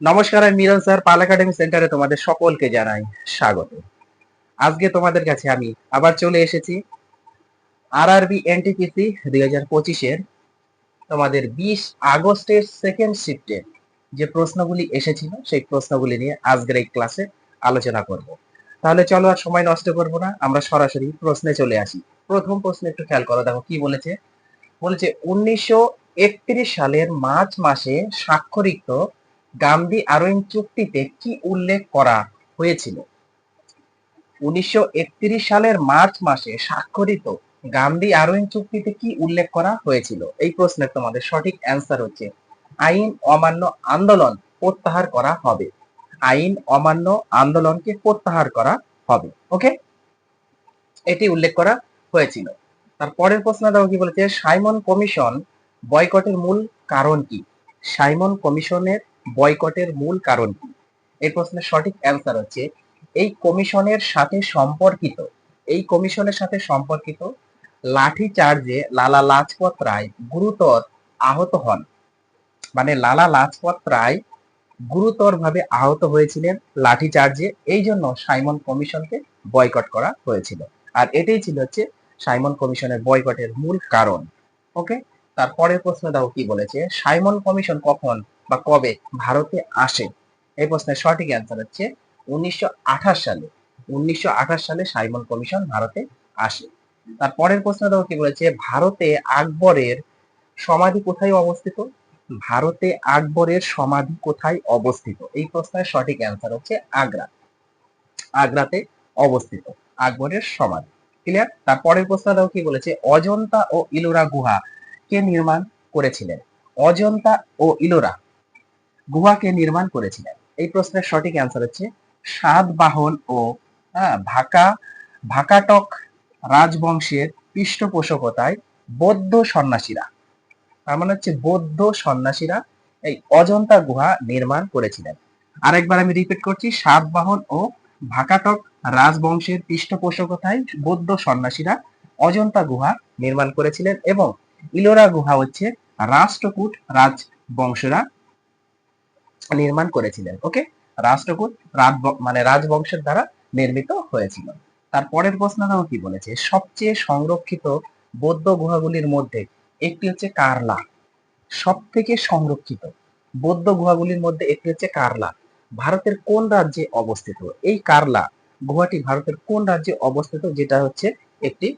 নমস্কার, আমি মিরন স্যার, পাল একাডেমি সেন্টারে তোমাদের সকলকে জানাই স্বাগত। আজকে তোমাদের কাছে আমি আবার চলে এসেছি। আর আর আরবি এনটিপিসি দুই হাজার পঁচিশের তোমাদের বিশ আগস্টের সেকেন্ড শিফটে যে প্রশ্নগুলি এসেছিল, সেই প্রশ্নগুলি নিয়ে আজকের এই ক্লাসে আলোচনা করব। তাহলে চলো আর সময় নষ্ট করব না, আমরা সরাসরি প্রশ্নে চলে আসি। প্রথম প্রশ্ন একটু খেয়াল করো, দেখো কি বলেছে? বলেছে, উনিশশো একত্রিশ সালের মার্চ মাসে স্বাক্ষরিত গান্ধী আরোইন চুক্তিতে কি উল্লেখ করা হয়েছিল? উনিশশো একত্রিশ সালের মার্চ মাসে স্বাক্ষরিত গান্ধী আরোইন চুক্তিতে কি উল্লেখ করা হয়েছিল? এই প্রশ্নের তোমাদের সঠিক অ্যান্সার হচ্ছে, আইন অমান্য আন্দোলন প্রত্যাহার করা হবে। আইন অমান্য আন্দোলনকে প্রত্যাহার করা হবে। ওকে এটি উল্লেখ করা হয়েছিল। তার পরের প্রশ্ন দেখো কি বলেছে, সাইমন কমিশন বয়কটের মূল কারণ কি? সাইমন কমিশনের বয়কটের মূল কারণ কি? এই প্রশ্নের সঠিক অ্যান্সার হচ্ছে, এই কমিশনের সাথে সম্পর্কিত, এই কমিশনের সাথে সম্পর্কিত লাঠি চার্জে লালা লাজপত রায় গুরুতর আহত হন। মানে লালা লাজপত রায় গুরুতরভাবে আহত হয়েছিলেন লাঠি চার্জে, এই জন্য সাইমন কমিশনকে বয়কট করা হয়েছিল। আর এটাই ছিল হচ্ছে সাইমন কমিশনের বয়কটের মূল কারণ। ওকে তারপরের প্রশ্ন দাও কি বলেছে? সাইমন কমিশন কখন বা কবে? ভারতে আসে। এই প্রশ্নের সঠিক অ্যান্সার হচ্ছে উনিশশো আঠাশ সালে। উনিশশো আঠাশ সালে সাইমন কমিশন ভারতে আসে। তারপরের প্রশ্ন দেখো কি বলেছে, ভারতে আকবরের সমাধি কোথায় অবস্থিত? ভারতে আকবরের সমাধি কোথায় অবস্থিত? এই প্রশ্নের সঠিক অ্যান্সার হচ্ছে আগ্রা। আগ্রাতে অবস্থিত, আকবরের সমাধি। ক্লিয়ার তারপরের প্রশ্ন দেখো কি বলেছে, অজন্তা ও ইলোরা গুহা কে নির্মাণ করেছিলেন? অজন্তা ও ইলোরা। গুহাকে নির্মাণ করেছিলেন। এই প্রশ্নের সঠিক অ্যান্সার হচ্ছে সাতবাহন ও হ্যাঁ, ভাকা ভাকাটক রাজবংশের পৃষ্ঠপোষকতায় বৌদ্ধ সন্ন্যাসীরা। তার মানে হচ্ছে বৌদ্ধ সন্ন্যাসীরা এই অজন্তা গুহা নির্মাণ করেছিলেন। আরেকবার আমি রিপিট করছি সাতবাহন ও ভাকাটক রাজবংশের পৃষ্ঠপোষকতায় বৌদ্ধ সন্ন্যাসীরা অজন্তা গুহা নির্মাণ করেছিলেন এবং ইলোরা গুহা হচ্ছে রাষ্ট্রকূট রাজবংশরা নির্মাণ করেছিলেন ওকে রাষ্ট্রকূট রাজ মানে রাজবংশের দ্বারা নির্মিত হয়েছিল। তার পরের প্রশ্ন দেখো কি বলেছে? সবচেয়ে সংরক্ষিত বৌদ্ধ গুহাগুলির মধ্যে একটি হচ্ছে কারলা। সব থেকে সংরক্ষিত বৌদ্ধ গুহাগুলির মধ্যে একটি হচ্ছে কারলা। ভারতের কোন রাজ্যে অবস্থিত? এই কারলা গুহাটি ভারতের কোন রাজ্যে অবস্থিত? যেটা হচ্ছে একটি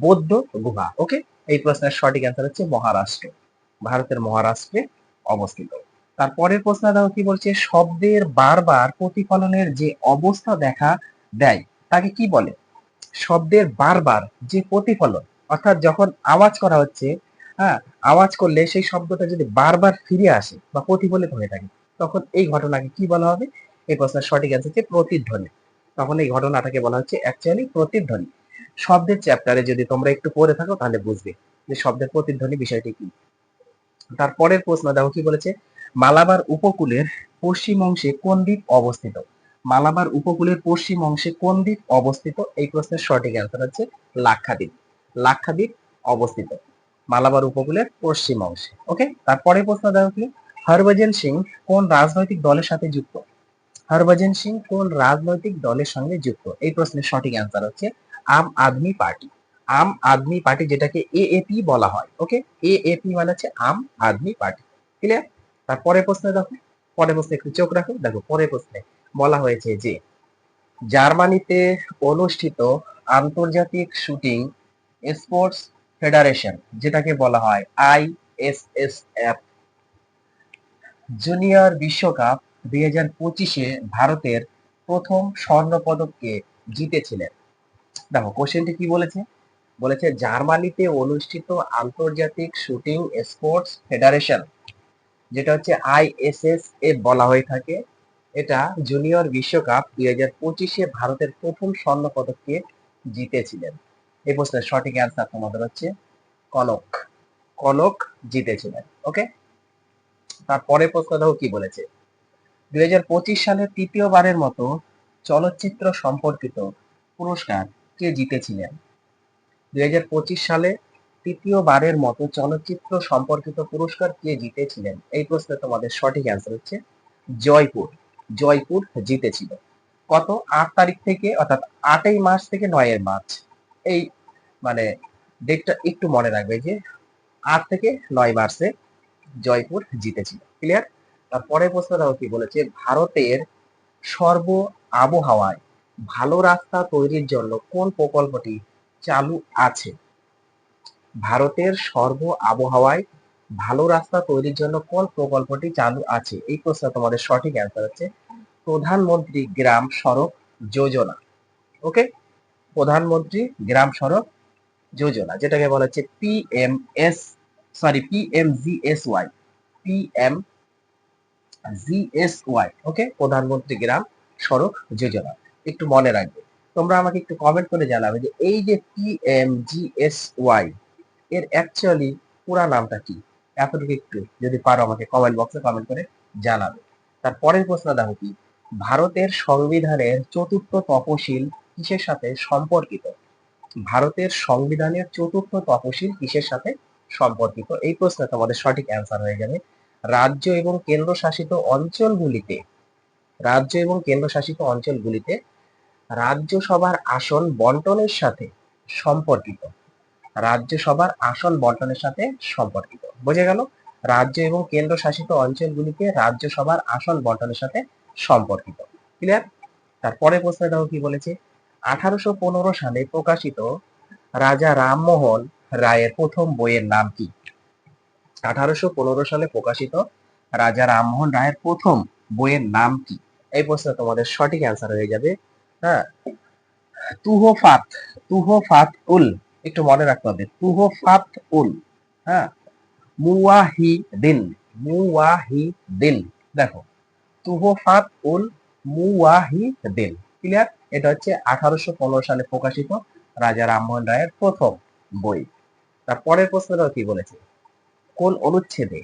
বৌদ্ধ গুহা ওকে এই প্রশ্নের সঠিক অ্যান্সার হচ্ছে মহারাষ্ট্র। ভারতের মহারাষ্ট্রে অবস্থিত। তারপরের প্রশ্ন দেখো কি বলছে, শব্দের বারবার প্রতিফলনের যে অবস্থা দেখা দেয়, তাকে কি বলে? শব্দের বারবার যে প্রতিফলন, অর্থাৎ যখন আওয়াজ করা হচ্ছে হ্যাঁ আওয়াজ করলে সেই শব্দটা যদি বারবার ফিরে আসে বা প্রতিফলিত হয়ে থাকে, তখন এই ঘটনাকে কি বলা হবে? এই প্রশ্নের সঠিক অ্যান্সার হচ্ছে প্রতিধ্বনি। তখন এই ঘটনাটাকে বলা হচ্ছে অ্যাকচুয়ালি প্রতিধ্বনি। শব্দের চ্যাপ্টারে যদি তোমরা একটু পড়ে থাকো তাহলে বুঝবে যে শব্দের প্রতিধ্বনি বিষয়টি কি। তারপরের প্রশ্ন দেখো কি বলেছে মালাবার উপকূলের পশ্চিম অংশে কোন দ্বীপ অবস্থিত? মালাবার উপকূলের পশ্চিম অংশে কোন দ্বীপ অবস্থিত? এই প্রশ্নের সঠিক অ্যান্সার হচ্ছে লাক্ষাদ্বীপ। লাক্ষাদ্বীপ অবস্থিত মালাবার উপকূলের পশ্চিম অংশে। ওকে তারপরে প্রশ্ন দেখো কি? হরভজন সিং কোন রাজনৈতিক দলের সাথে যুক্ত? হরভজন সিং কোন রাজনৈতিক দলের সঙ্গে যুক্ত? এই প্রশ্নের সঠিক অ্যান্সার হচ্ছে আম আদমি পার্টি। আম আদমি পার্টি যেটাকে এএপি বলা হয়। ওকে এএপি মানে হচ্ছে আম আদমি পার্টি। ক্লিয়ার তারপরে প্রশ্নে দেখো, পরের প্রশ্নে একটু চোখ রাখো। দেখো, পরের প্রশ্নে বলা হয়েছে যে, জার্মানিতে অনুষ্ঠিত আন্তর্জাতিক শুটিং স্পোর্টস ফেডারেশন, যেটাকে বলা হয় আইএসএসএফ জুনিয়র বিশ্বকাপ দুই হাজার পঁচিশে ভারতের প্রথম স্বর্ণ পদককে জিতেছিলেন। দেখো কোশ্চেনটি কি বলেছে? বলেছে, জার্মানিতে অনুষ্ঠিত আন্তর্জাতিক শুটিং স্পোর্টস ফেডারেশন। যেটা হচ্ছে আইএসএস এ বলা হয়ে থাকে। এটা জুনিয়র বিশ্বকাপ দুই হাজার পঁচিশে ভারতের প্রথম স্বর্ণ পদককে জিতেছিলেন। এই প্রশ্নের সঠিক অ্যান্সার তোমাদের হচ্ছে কনক কনক জিতেছিলেন ওকে তারপরে প্রশ্ন দেখো কি বলেছে? দুই হাজার পঁচিশ সালে তৃতীয়বারের মতো চলচ্চিত্র সম্পর্কিত পুরস্কার কে জিতেছিলেন? দুই হাজার পঁচিশ সালে তৃতীয়বারের মতো চলচ্চিত্র সম্পর্কিত পুরস্কার কে জিতেছিলেন? এই প্রশ্নে তোমাদের সঠিক অ্যান্সার হচ্ছে জয়পুর। জয়পুর জিতেছিল। কত? আট তারিখ থেকে, অর্থাৎ আটই মার্চ থেকে নয়ের মার্চ। এই মানে ডেটটা একটু মনে রাখবে যে আট থেকে নয় মার্চে জয়পুর জিতেছিল। ক্লিয়ার তারপরে প্রশ্ন দেখো কি? বলেছে ভারতের সর্ব আবহাওয়ায় ভালো রাস্তা তৈরির জন্য কোন প্রকল্পটি চালু আছে? ভারতের সর্ব আবহাওয়ায় ভালো রাস্তা তৈরির জন্য কোন প্রকল্পটি চালু আছে? এই প্রশ্ন তোমাদের সঠিক অ্যান্সার হচ্ছে প্রধানমন্ত্রী গ্রাম সড়ক যোজনা। ওকে প্রধানমন্ত্রী গ্রাম সড়ক যোজনা, যেটাকে বলা হচ্ছে PMS sorry PMGSY PM GSY okay প্রধানমন্ত্রী গ্রাম সড়ক যোজনা। একটু মনে রাখবে। তোমরা আমাকে একটু কমেন্ট করে জানাবে যে এই যে পিএমজিএসওয়াই এর অ্যাকচুয়ালি পুরা নামটা কি? এতটুকু একটু যদি পারো আমাকে কমেন্ট বক্সে কমেন্ট করে জানাবে। তারপরের প্রশ্ন দেখো কি? ভারতের সংবিধানের চতুর্থ তপশিল কিসের সাথে সম্পর্কিত? ভারতের সংবিধানের চতুর্থ তপশিল কিসের সাথে সম্পর্কিত? এই প্রশ্নে তোমাদের সঠিক অ্যান্সার হয়ে যাবে। রাজ্য এবং কেন্দ্রশাসিত অঞ্চলগুলিতে, রাজ্য এবং কেন্দ্রশাসিত অঞ্চলগুলিতে রাজ্যসভার আসন বন্টনের সাথে সম্পর্কিত। রাজ্যসভার আসন বন্টনের সাথে সম্পর্কিত। বোঝা গেল, রাজ্য এবং কেন্দ্রশাসিত অঞ্চলগুলিতে রাজ্যসভার আসন বন্টনের সাথে সম্পর্কিত। ক্লিয়ার তারপরে প্রশ্ন দেখো কি বলেছে? আঠারোশো পনেরো সালে প্রকাশিত রাজা রামমোহন রায়ের প্রথম বইয়ের নাম কি? আঠারোশো পনেরো সালে প্রকাশিত রাজা রামমোহন রায়ের প্রথম বইয়ের নাম কি? এই প্রশ্ন তোমাদের সঠিক অ্যান্সার হয়ে যাবে। হ্যাঁ? তুহফাত তুহফাত উল একটু মনে রাখতে হবে। তুহফাত উল হ্যাঁ? মুওয়াহি দিন মুওয়াহি দিন দেখো তুহফাত উল মুওয়াহি দিন ক্লিয়ার এটা হচ্ছে আঠারোশো পনেরো সালে প্রকাশিত রাজা রামমোহন রায়ের প্রথম বই। তারপরের প্রশ্নটা কি বলেছে? কোন অনুচ্ছেদে?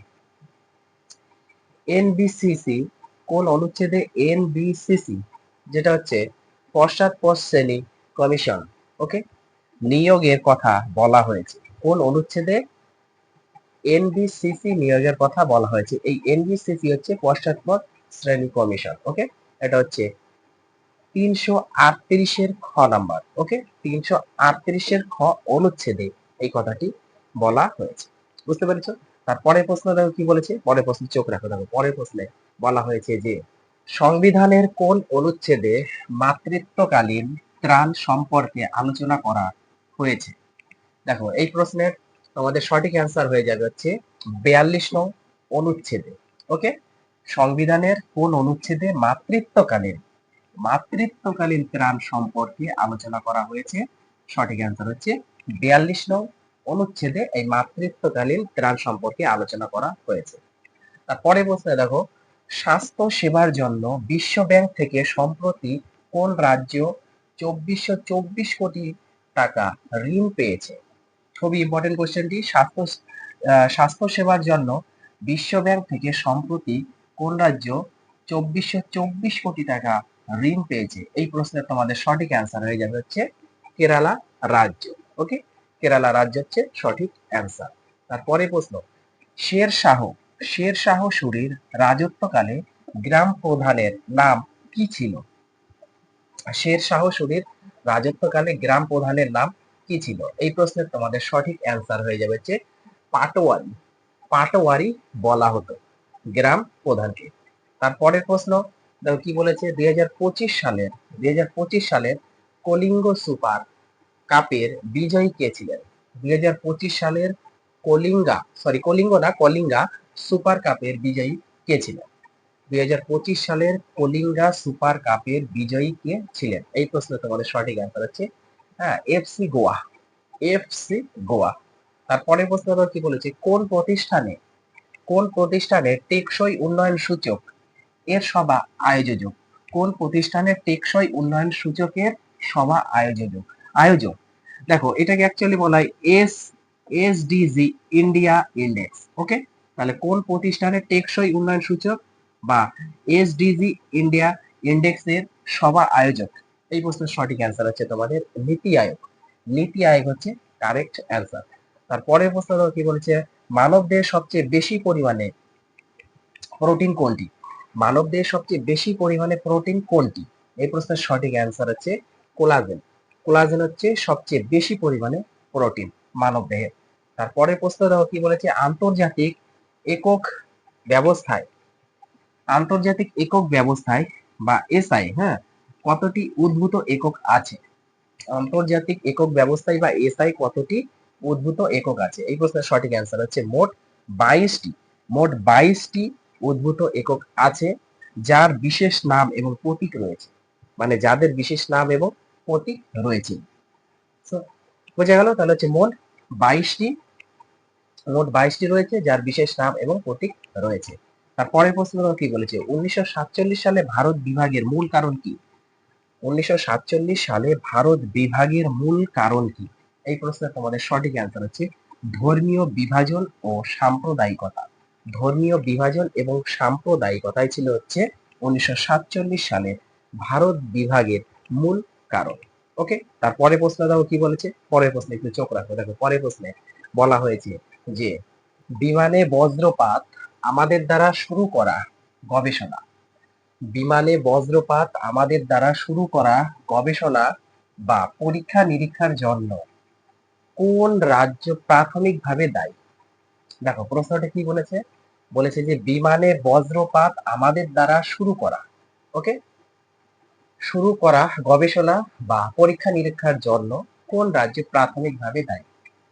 এনবিসিসি কোন অনুচ্ছেদে এনবিসিসি যেটা হচ্ছে পশ্চাৎপদ শ্রেণি কমিশন। ওকে নিয়োগের কথা বলা হয়েছে। কোন অনুচ্ছেদে এনবিসিসি নিয়োগের কথা বলা হয়েছে? এই এনবিসিসি হচ্ছে পশ্চাৎপদ শ্রেণি কমিশন ওকে এটা হচ্ছে তিনশো আটত্রিশের খ নাম্বার ওকে তিনশো আটত্রিশের খ অনুচ্ছেদে এই কথাটি বলা হয়েছে। বুঝতে পেরেছ? তারপরের প্রশ্ন দেখো কি বলেছে? পরের প্রশ্ন চোখ রাখো, দেখো, পরের প্রশ্নে বলা হয়েছে যে, সংবিধানের কোন অনুচ্ছেদে মাতৃত্বকালীন ত্রাণ সম্পর্কে আলোচনা করা হয়েছে। দেখো, এই প্রশ্নের তোমাদের সঠিক অ্যান্সার হয়ে যাবে হচ্ছে বিয়াল্লিশ নং অনুচ্ছেদে ওকে সংবিধানের কোন অনুচ্ছেদে মাতৃত্বকালীন মাতৃত্বকালীন ত্রাণ সম্পর্কে আলোচনা করা হয়েছে? সঠিক অ্যান্সার হচ্ছে বিয়াল্লিশ নং অনুচ্ছেদে এই মাতৃত্বকালীন ত্রাণ সম্পর্কে আলোচনা করা হয়েছে। তারপরে প্রশ্নে, দেখো, স্বাস্থ্য সেবার জন্য বিশ্ব ব্যাংক থেকে সম্প্রতি কোন রাজ্য চব্বিশশো চব্বিশ কোটি টাকা ঋণ পেয়েছে। খুবই ইম্পর্টেন্ট কোশ্চেনটি স্বাস্থ্য আহ, স্বাস্থ্য সেবার জন্য বিশ্ব ব্যাংক থেকে সম্প্রতি কোন রাজ্য চব্বিশশো চব্বিশ কোটি টাকা ঋণ পেয়েছে? এই প্রশ্নের তোমাদের সঠিক অ্যান্সার হয়ে যাবে হচ্ছে কেরালা রাজ্য। ওকে কেরালা রাজ্য হচ্ছে সঠিক অ্যান্সার তারপরে প্রশ্ন শের শাহ শের শাহ সুরির রাজত্বকালে গ্রাম প্রধানের নাম কি ছিল? শের শাহ সুরির রাজত্বকালে গ্রাম প্রধানের নাম কি ছিল? এই প্রশ্নের তোমাদের সঠিক অ্যান্সার হয়ে যাবে হচ্ছে পাটোয়ারি। পাটোয়ারি বলা হতো গ্রাম প্রধানকে। তারপরের প্রশ্ন কি বলেছে? দুই হাজার পঁচিশ সালের, দুই হাজার পঁচিশ সালের কলিঙ্গ সুপার কাপের বিজয়ী কে ছিলেন? দুই হাজার পঁচিশ সালের কলিঙ্গা সরি কলিঙ্গ না, কলিঙ্গা সুপার কাপের বিজয়ী কে ছিলেন? দুই সালের কলিঙ্গা সুপার কাপের বিজয়ী কে ছিলেন? এই প্রশ্নে তোমাদের সঠিক অ্যান্সার হচ্ছে হ্যাঁ এফসি গোয়া এফসি গোয়া। তারপরে প্রশ্ন কি বলেছে? কোন প্রতিষ্ঠানে, কোন প্রতিষ্ঠানের টেকসই উন্নয়ন সূচক এর সভা আয়োজক কোন প্রতিষ্ঠানের টেকসই উন্নয়ন সূচকের সভা আয়োজক আয়োজক। দেখো, এটাকে অ্যাকচুয়ালি বলা হয় S SDG India index okay তাহলে কোন প্রতিষ্ঠানের টেকসই উন্নয়ন সূচক বা এসডিজি ইন্ডিয়া ইন্ডেক্সের সভা আয়োজক। এই প্রশ্নের সঠিক অ্যান্সার হচ্ছে তোমাদের নীতি আয়োগ। নীতি আয়োগ হচ্ছে কারেক্ট অ্যান্সার তারপরের প্রশ্ন কি বলেছে? মানব দেহে সবচেয়ে বেশি পরিমাণে প্রোটিন কোনটি? মানব দেহে সবচেয়ে বেশি পরিমাণে প্রোটিন কোনটি? এই প্রশ্নের সঠিক অ্যান্সার হচ্ছে কোলাজেন কোলাজেন হচ্ছে সবচেয়ে বেশি পরিমাণে প্রোটিন মানব দেহে তারপরে প্রশ্ন কি বলেছে? আন্তর্জাতিক একক ব্যবস্থায় আন্তর্জাতিক একক ব্যবস্থায় বা এসআই হ্যাঁ কতটি উদ্ভূত একক আছে? আন্তর্জাতিক একক ব্যবস্থায় বা এসআই কতটি উদ্ভূত একক আছে? এই প্রশ্নের সঠিক অ্যান্সার হচ্ছে মোট বাইশটি মোট বাইশটি উদ্ভূত একক আছে যার বিশেষ নাম এবং প্রতীক রয়েছে। মানে যাদের বিশেষ নাম এবং প্রতীক রয়েছে। বোঝা গেল? তাহলে হচ্ছে মোট বাইশটি মোট বাইশটি রয়েছে যার বিশেষ নাম এবং প্রতীক রয়েছে। তারপরের প্রশ্ন দেখো কি বলেছে? উনিশশো সাতচল্লিশ সালে ভারত বিভাগের মূল কারণ কি? উনিশশো সাতচল্লিশ সালে ভারত বিভাগের মূল কারণ কি? এই প্রশ্নের তোমাদের সঠিক অ্যান্সার হচ্ছে ধর্মীয় বিভাজন ও সাম্প্রদায়িকতা। ধর্মীয় বিভাজন এবং সাম্প্রদায়িকতাই ছিল হচ্ছে উনিশশো সাতচল্লিশ সালে ভারত বিভাগের মূল কারণ। ওকে তারপরে প্রশ্ন দেখো কি বলেছে? পরের প্রশ্নে একটু চোখ রাখো। দেখো, পরের প্রশ্নে বলা হয়েছে যে, বিমানে বজ্রপাত আমাদের দ্বারা শুরু করা গবেষণা। বিমানে বজ্রপাত আমাদের দ্বারা শুরু করা গবেষণা বা পরীক্ষা নিরীক্ষার জন্য কোন রাজ্য প্রাথমিকভাবে দায়ী? দেখো, প্রশ্নটা কি বলেছে? বলেছে যে বিমানে বজ্রপাত আমাদের দ্বারা শুরু করা ওকে শুরু করা গবেষণা বা পরীক্ষা নিরীক্ষার জন্য কোন রাজ্য প্রাথমিকভাবে দায়ী?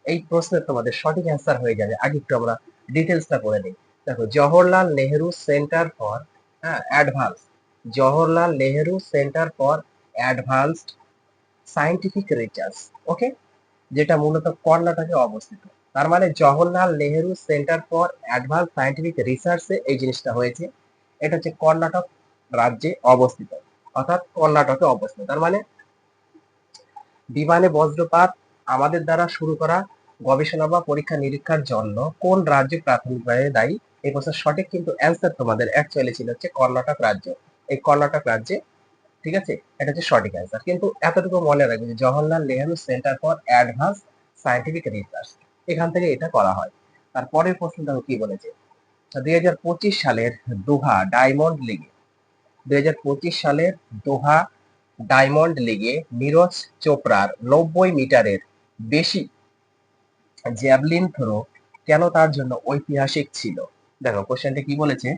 এই প্রশ্নের তোমাদের সঠিক অ্যান্সার হয়ে যাবে। আগে একটু আমরা ডিটেলসটা করে নিই। দেখো, জওহরলাল নেহেরু সেন্টার ফর হ্যাঁ advance Jawaharlal Nehru centre for advanced scientific research okay যেটা মূলত কর্ণাটকে অবস্থিত। তার মানে Jawaharlal Nehru centre for advance scientific রিসার্চে এই জিনিসটা হয়েছে। এটা হচ্ছে কর্ণাটক রাজ্যে অবস্থিত, অর্থাৎ কর্ণাটকে অবস্থিত। তার মানে বিমানে বজ্রপাত, আমাদের দ্বারা শুরু করা গবেষণা বা পরীক্ষা নিরীক্ষার জন্য কোন রাজ্য প্রাথমিকভাবে দায়ী? এই প্রশ্নের সঠিক কিন্তু অ্যান্সার তোমাদের অ্যাকচুয়ালি ছিল হচ্ছে কর্ণাটক রাজ্য। এই কর্ণাটক রাজ্যে, ঠিক আছে? এটা হচ্ছে সঠিক অ্যান্সার কিন্তু এতটুকু মনে রাখবে যে Jawaharlal Nehru centre for advance scientific research এখান থেকে এটা করা হয়। তারপরের প্রশ্নটা কি বলেছে? দুই হাজার পঁচিশ সালের দোহা ডায়মন্ড লিগে দুই হাজার পঁচিশ সালের দোহা ডায়মন্ড লিগে নীরজ চোপড়ার নব্বই মিটারের বেশি জ্যাভলিন থ্রো কেন তার জন্য ঐতিহাসিক ছিল? দেখো কোশ্চেনটা কি বলেছে?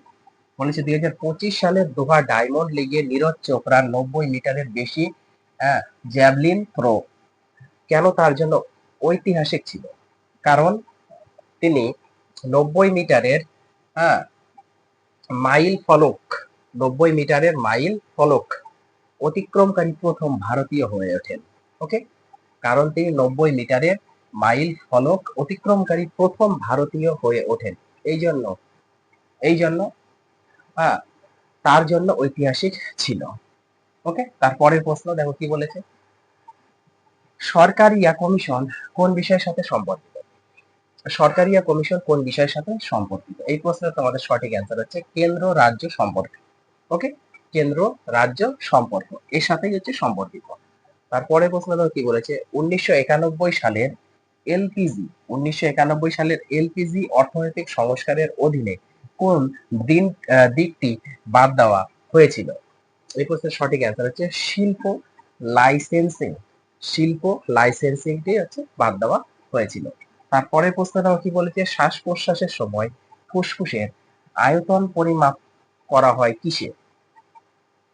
বলেছে, দুই হাজার পঁচিশ সালের দোহা ডায়মন্ড লিগে নীরজ চোপড়ার নব্বই মিটারের বেশি জ্যাভলিন থ্রো কেন তার জন্য ঐতিহাসিক ছিল? কারণ তিনি নব্বই মিটারের হ্যাঁ মাইল ফলক, নব্বই মিটারের মাইল ফলক অতিক্রমকারী প্রথম ভারতীয় হয়ে ওঠেন, ওকে? কারণ তিনি নব্বই মিটারের মাইল ফলক অতিক্রমকারী প্রথম ভারতীয় হয়ে ওঠেন। এই জন্য এই জন্য তার জন্য ঐতিহাসিক ছিল। ওকে তারপরের প্রশ্ন, দেখো কি বলেছে? সরকারিয়া কমিশন কোন বিষয়ের সাথে সম্পর্কিত? সরকারিয়া কমিশন কোন বিষয়ের সাথে সম্পর্কিত? এই প্রশ্নের তোমাদের সঠিক অ্যান্সার হচ্ছে কেন্দ্র, রাজ্য, সম্পর্ক। ওকে কেন্দ্র, রাজ্য, সম্পর্ক। এর সাথেই হচ্ছে সম্পর্কিত। তারপরে প্রশ্ন কি বলেছে? উনিশশো একানব্বই সালের এলপিজি উনিশশো একানব্বই সালের এলপিজি অর্থনৈতিক সংস্কারের অধীনে কোন দিন দিকটি বাদ দেওয়া হয়েছিল? এই প্রশ্নের সঠিক অ্যান্সার হচ্ছে শিল্প লাইসেন্সিং শিল্প লাইসেন্সিংটি হচ্ছে বাদ দেওয়া হয়েছিল। তারপরে প্রশ্নটা কি বলেছে? শ্বাস প্রশ্বাসের সময় ফুসফুসের আয়তন পরিমাপ করা হয় কিসে?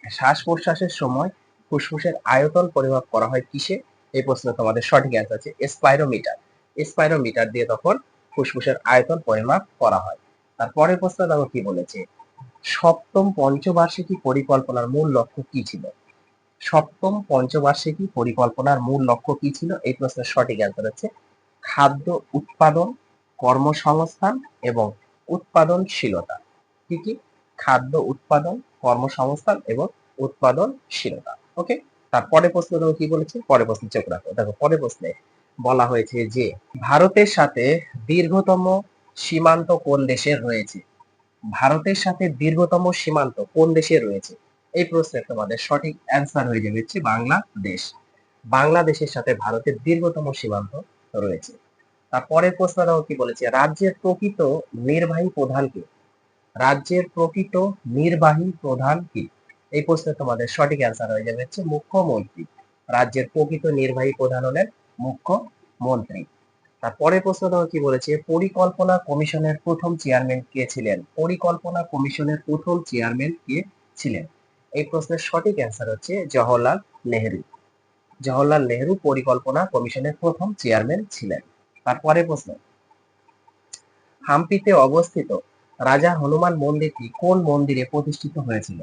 শ্বাস প্রশ্বাসের সময় ফুসফুসের আয়তন পরিমাপ করা হয় কিসে? এই প্রশ্নে তোমাদের সঠিক অ্যান্সার আছে স্পাইরোমিটার স্পাইরোমিটার দিয়ে তখন ফুসফুসের আয়তন পরিমাপ করা হয়। তারপরের প্রশ্ন দেখো কি বলেছে? সপ্তম পঞ্চবার্ষিকী পরিকল্পনার মূল লক্ষ্য কি ছিল? সপ্তম পঞ্চবার্ষিকী পরিকল্পনার মূল লক্ষ্য কি ছিল? এই প্রশ্নের সঠিক অ্যান্সার হচ্ছে খাদ্য উৎপাদন, কর্মসংস্থান এবং উৎপাদনশীলতা। কি কি? খাদ্য উৎপাদন, কর্মসংস্থান এবং উৎপাদনশীলতা। ওকে তারপরে প্রশ্ন দেখো কি বলেছে? পরে প্রশ্ন চোখ রাখো। দেখো পরে প্রশ্নে বলা হয়েছে যে, ভারতের সাথে দীর্ঘতম সীমান্ত কোন দেশের রয়েছে? ভারতের সাথে দীর্ঘতম সীমান্ত কোন দেশে রয়েছে? এই প্রশ্নের তোমাদের সঠিক অ্যান্সার হয়ে যাবে হচ্ছে বাংলাদেশ। বাংলাদেশের সাথে ভারতের দীর্ঘতম সীমান্ত রয়েছে। তারপরের প্রশ্ন কি বলেছে? রাজ্যের প্রকৃত নির্বাহী প্রধানকে রাজ্যের প্রকৃত নির্বাহী প্রধান কি? এই প্রশ্নে তোমাদের সঠিক অ্যান্সার হয়ে যাবে হচ্ছে মুখ্যমন্ত্রী। রাজ্যের প্রকৃত নির্বাহী প্রধান হলেন মুখ্যমন্ত্রী। তারপরে প্রশ্ন দেখো কি বলেছে? পরিকল্পনা কমিশনের প্রথম চেয়ারম্যান কে ছিলেন? পরিকল্পনা কমিশনের প্রথম চেয়ারম্যান কে ছিলেন? এই প্রশ্নের সঠিক অ্যান্সার হচ্ছে জওহরলাল নেহেরু। জওহরলাল নেহেরু পরিকল্পনা কমিশনের প্রথম চেয়ারম্যান ছিলেন। তারপরে প্রশ্ন, হাম্পিতে অবস্থিত রাজা হনুমান মন্দিরটি কোন মন্দিরে প্রতিষ্ঠিত হয়েছিল?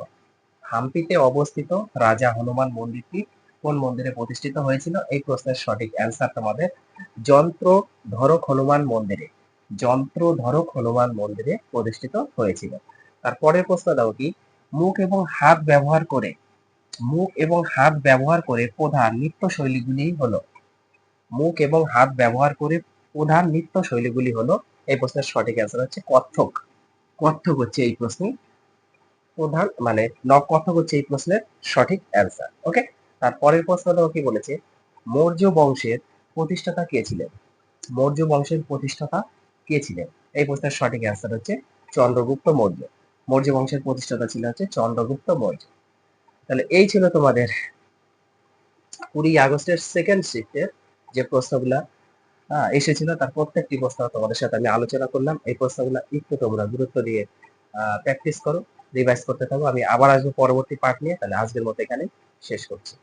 হাম্পিতে অবস্থিত রাজা হনুমান মন্দিরটি কোন মন্দিরে প্রতিষ্ঠিত হয়েছিল? এই প্রশ্নের সঠিক অ্যান্সার তোমাদের যন্ত্র ধরক হনুমান মন্দিরে যন্ত্র ধরক হনুমান মন্দিরে প্রতিষ্ঠিত হয়েছিল। তারপরের প্রশ্ন দাও কি? মুখ এবং হাত ব্যবহার করে, মুখ এবং হাত ব্যবহার করে প্রধান নৃত্য শৈলীগুলি হলো, মুখ এবং হাত ব্যবহার করে প্রধান নৃত্য শৈলীগুলি হলো, এই প্রশ্নের সঠিক অ্যান্সার হচ্ছে কত্থক। কত্থক হচ্ছে এই প্রশ্নে প্রধান মানে ন, কত্থক হচ্ছে এই প্রশ্নের সঠিক অ্যান্সার ওকে তারপরের প্রশ্ন দেখো কি বলেছে? মৌর্য বংশের প্রতিষ্ঠাতা কে ছিলেন? মৌর্য বংশের প্রতিষ্ঠাতা কে ছিলেন? এই প্রশ্নের সঠিক অ্যান্সার হচ্ছে চন্দ্রগুপ্ত মৌর্য। মৌর্য বংশের প্রতিষ্ঠাতা ছিল হচ্ছে চন্দ্রগুপ্ত মৌর্য। তাহলে এই ছিল তোমাদের কুড়ি আগস্টের সেকেন্ড শিফটের যে প্রশ্নগুলা এসেছিল। তার প্রত্যেকটি প্রশ্ন তোমাদের সাথে আমি আলোচনা করলাম। এই প্রশ্নগুলো একটু তোমরা গুরুত্ব দিয়ে প্র্যাকটিস করো রিভাইজ করতে থাকো। আমি আবার আসব পরবর্তী পার্ট নিয়ে। তাহলে আজকের মতো এখানে শেষ করছি।